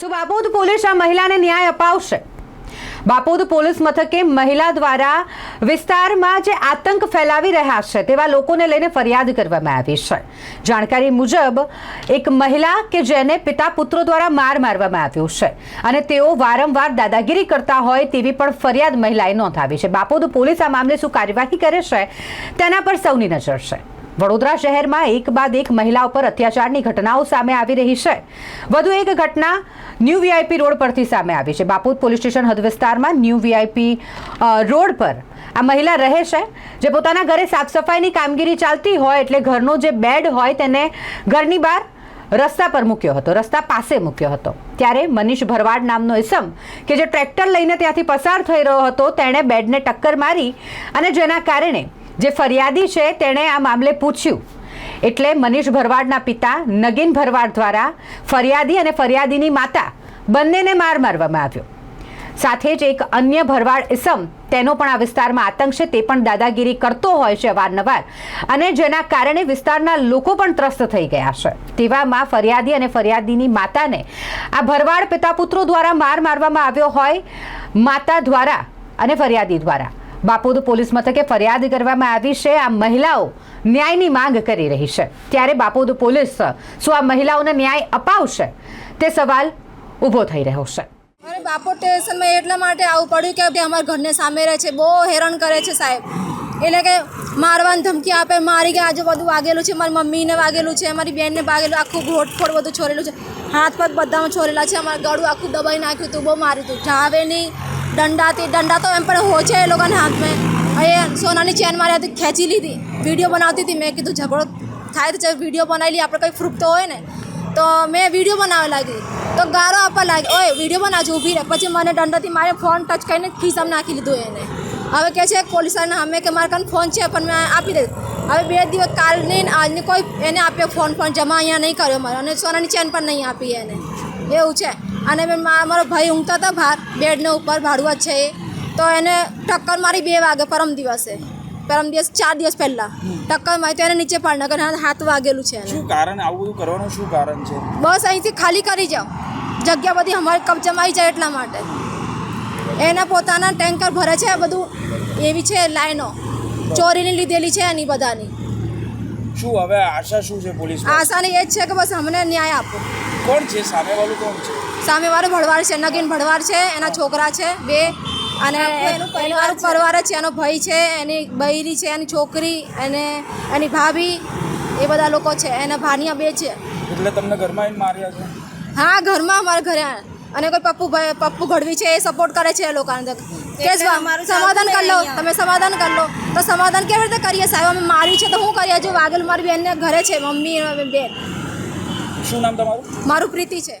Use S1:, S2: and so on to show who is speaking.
S1: શું બાપોદ પોલીસ આ મહિલાને ન્યાય અપાવશે? બાપોદ પોલીસ મથકે મહિલા દ્વારા વિસ્તારમાં જે આતંક ફેલાવી રહ્યા છે તેવા લોકોને લઈને ફરિયાદ કરવામાં આવી છે. જાણકારી મુજબ, એક મહિલા કે જેને પિતા પુત્રો દ્વારા માર મારવામાં આવ્યો છે અને તેઓ વારંવાર દાદાગીરી કરતા હોય તેવી પણ ફરિયાદ મહિલાએ નોંધાવી છે. બાપોદ પોલીસ આ મામલે શું કાર્યવાહી કરે છે તેના પર સૌની નજર છે. વડોદરા શહેરમાં એક બાદ એક મહિલા ઉપર અત્યાચારની ઘટનાઓ સામે આવી રહી છે. વધુ એક ઘટના ન્યૂ વીઆઈપી રોડ પરથી સામે આવી છે. બાપુર પોલીસ સ્ટેશન હદ વિસ્તારમાં ન્યૂ વીઆઈપી રોડ પર આ મહિલા રહે છે, જે પોતાના ઘરે સાફ સફાઈની કામગીરી ચાલતી હોય એટલે ઘરનો જે બેડ હોય તેને ઘરની બહાર રસ્તા પર મૂક્યો હતો, રસ્તા પાસે મૂક્યો હતો. ત્યારે મનીષ ભરવાડ નામનો ઇસમ કે જે ટ્રેક્ટર લઈને ત્યાંથી પસાર થઈ રહ્યો હતો, તેણે બેડને ટક્કર મારી અને જેના કારણે જે ફરિયાદી છે, તેણે આ મામલે પૂછ્યું. એટલે મનીષ ભરવાડના પિતા નગીન ભરવાડ દ્વારા ફરિયાદી અને ફરિયાદીની માતા બંનેને માર મારવામાં આવ્યો. સાથે જ એક અન્ય ભરવાડ ઇસમ, તેનો પણ આ વિસ્તારમાં આતંક છે, તે પણ દાદાગીરી કરતો હોય છે વારનવાર અને જેના કારણે વિસ્તારના લોકો પણ ત્રસ્ત થઈ ગયા છે. તેવામાં ફરિયાદી અને ફરિયાદીની માતાને આ ભરવાડ પિતા પુત્રો દ્વારા માર મારવામાં આવ્યો હોય, માતા દ્વારા અને ફરિયાદી દ્વારા. બાપોદ પોલીસ મથકે ફરિયાદ કરવામાં આવી છે. આ મહિલાઓ ન્યાયની માંગ કરી રહી છે. ત્યારે બાપોદ પોલીસ શું આ મહિલાઓને ન્યાય અપાવશે? તે સવાલ ઊભો થઈ રહ્યો છે.
S2: અરે બાપો, સ્ટેશનમાં એટલા માટે આવવું પડ્યું કે અમારા ઘરને સામે રહે છે. બહુ હેરાન કરે છે સાહેબ. એટલે કે મારવાની ધમકી આપે, મારી કે આજે બધું વાગેલું છે, મારી મમ્મીને વાગેલું છે, મારી બેનને વાગેલું આખું ઘોટફોડ બધું છોરેલું છે. હાથ પગ બધામાં છોરેલા છે. અમારા ગળું આખું દબાઈ નાખ્યું હતું, બહુ માર્યું હતું. ઢાવેની દંડાથી દંડા તો એમ પણ હોય છે એ લોકોના હાથમાં. અહીંયા સોનાની ચેન મારી હતી, ખેંચી લીધી. વીડિયો બનાવતી હતી, મેં કીધું ઝઘડો થાય તો વીડિયો બનાવી લઈએ, આપણે કંઈ પ્રૂફ તો હોય ને. તો મેં વીડિયો બનાવવા લાગી. તો ગારો આપવા લાગી, ઓય, વીડિયો બનાવજો, ઊભી રહે. પછી મને દંડાથી મારે ફોન ટચ કરીને ખિસ્સામાં નાખી લીધું એને. હવે કહે છે પોલીસને અમે કે મારા કાન ફોન છે, પણ મેં આપી દઈશ. હવે બે દિવસ કાલની આજની કોઈ એને આપ્યો ફોન પણ જમા અહીંયા નહીં કર્યો મારો, અને સોનાની ચેન પણ નહીં આપી એને. એવું છે. અને મેં મા- મારો ભાઈ ઊંઘતા હતા બહાર બેડને ઉપર ભાડુઆત છે એ. તો એને ટક્કર મારી બે વાગે પરમ દિવસે. પરમ દિવસ ચાર દિવસ પહેલાં. ટક્કર મારી તો એને નીચે પાડ નગર હાથ વાગેલું છે
S3: શું કારણ? આવું બધું કરવાનું શું કારણ છે?
S2: બસ અહીંથી ખાલી કરી જાઓ. જગ્યા બધી અમારે કબજામાં આવી જાય એટલા માટે. એના પોતાના ટેન્કર ભરે છે બધું એવી છે લાઈનો. ચોરીની લીધેલી છે એની બધાની.
S3: શું હવે આશા શું છે પોલીસ
S2: આશાની એ જ છે કે બસ અમને ન્યાય આપો.
S3: કોણ છે? સામેવાળું કોણ છે?
S2: સામેવાળો ભળવાર છે નગીન ભળવાર છે એના છોકરા છે બે. અને એનું પરિવાર છે. એનો ભાઈ છે એની બૈરી છે એની છોકરી અને એની ભાભી એ બધા લોકો છે એના ભાનિયા બે છે.
S3: એટલે તમને ઘરમાં માર્યા છે?
S2: હા ઘરમાં અમારા ઘરે. અને કોઈ પપ્પુ ભાઈ પપ્પુ ઘડવી છે એ સપોર્ટ કરે છે એ લોકોને કે સમાધાન કરી લો તમે સમાધાન કરી લો. તો સમાધાન કેવી રીતે કરીએ સાહેબ? અમે માર્યું છે તો શું કરીએ? જો વાઘેલ મારી બેનને ઘરે છે મમ્મી બેન
S3: શું નામ તમારું?
S2: મારું પ્રીતિ છે.